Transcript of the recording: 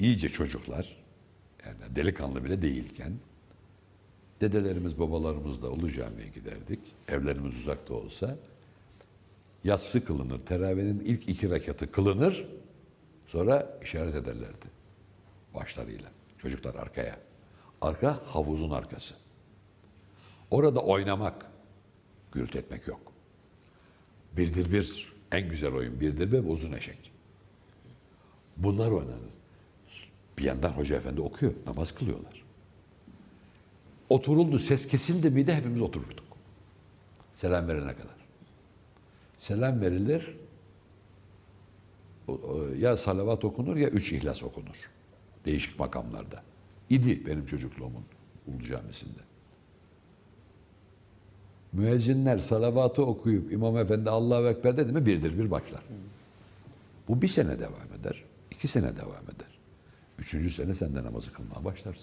iyice çocuklar, yani delikanlı bile değilken, dedelerimiz, babalarımız da Ulu Cami'ye giderdik. Evlerimiz uzakta olsa. Yatsı kılınır, teravihinin ilk iki rekatı kılınır, sonra işaret ederlerdi başlarıyla. Çocuklar arkaya. Arka havuzun arkası. Orada oynamak, gürültü etmek yok. Birdir bir, en güzel oyun birdir bir uzun eşek. Bunlar oynanır. Bir yandan hoca efendi okuyor, namaz kılıyorlar. Oturuldu, ses kesildi miydi hepimiz otururduk. Selam verene kadar. Selam verilir, ya salavat okunur ya üç ihlas okunur. Değişik makamlarda. İdi benim çocukluğumun Ulu Camisi'nde. Müezzinler salavatı okuyup İmam Efendi Allahu Ekber dedi mi birdir bir başlar. Bu bir sene devam eder, iki sene devam eder. Üçüncü sene sen de namazı kılmaya başlarsın.